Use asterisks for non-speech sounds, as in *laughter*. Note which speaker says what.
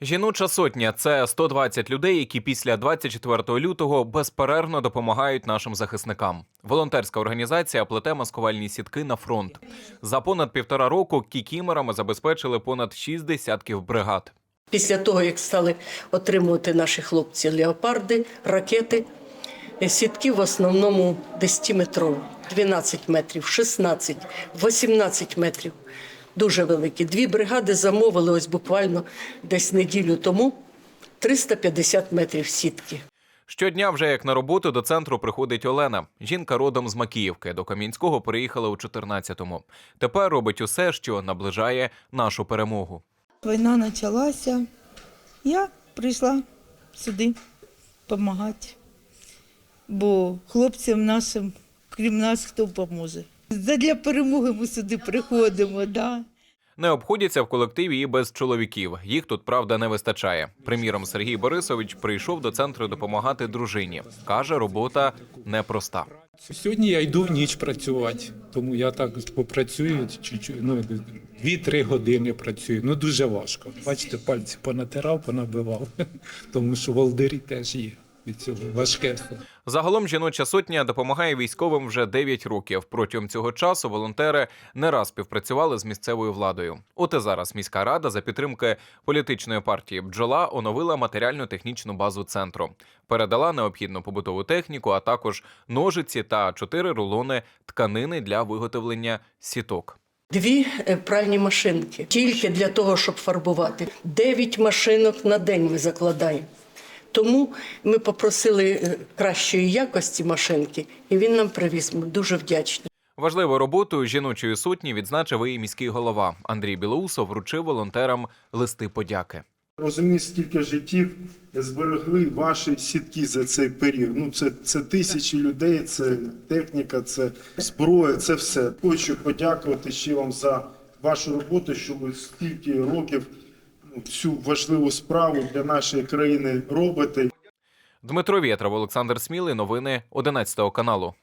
Speaker 1: Жіноча сотня це 120 людей, які після 24 лютого безперервно допомагають нашим захисникам. Волонтерська організація плете маскувальні сітки на фронт. За понад півтора року кікімерами забезпечили понад 6 десятків бригад.
Speaker 2: Після того, як стали отримувати наші хлопці леопарди, ракети, е, сітки в основному 10-метрові, 12 метрів, 16, 18 метрів. Дуже великі. Дві бригади замовили ось буквально десь неділю тому 350 метрів сітки.
Speaker 1: Щодня, вже як на роботу, до центру приходить Олена. Жінка родом з Макіївки. До Кам'янського приїхала у 14-му. Тепер робить усе, що наближає нашу перемогу.
Speaker 3: Війна почалася. Я прийшла сюди допомагати. Бо хлопцям нашим, крім нас, хто поможе. Для перемоги ми сюди приходимо, да.
Speaker 1: Не обходяться в колективі і без чоловіків. Їх тут правда не вистачає. Приміром, Сергій Борисович прийшов до центру допомагати дружині. каже, робота непроста.
Speaker 4: Сьогодні я йду в ніч працювати, тому я так попрацюю чуть-чуть, ну, 2-3 години працюю. Ну дуже важко. Бачите, пальці понатирав, понабивав, *laughs* тому що волдирі теж є від цього важке.
Speaker 1: Загалом жіноча сотня допомагає військовим вже 9 років. Протягом цього часу волонтери не раз співпрацювали з місцевою владою. От і зараз міська рада за підтримки політичної партії бджола оновила матеріально-технічну базу центру, передала необхідну побутову техніку, а також ножиці та чотири рулони тканини для виготовлення сіток.
Speaker 2: Дві е, пральні машинки тільки для того, щоб фарбувати. Дев'ять машинок на день ми закладаємо. Тому ми попросили е, кращої якості машинки, і він нам привіз. Ми дуже вдячні.
Speaker 1: Важливу роботу жіночої сотні відзначив і міський голова Андрій Білоусов вручив волонтерам листи подяки.
Speaker 5: Розумію, скільки життів зберегли ваші сітки за цей період. Ну це, це тисячі людей, це техніка, це зброя, це все. Хочу подякувати ще вам за вашу роботу, що ви стільки років цю важливу справу для нашої країни робите.
Speaker 1: Дмитро Вєтров, Олександр Смілий. Новини 11 каналу.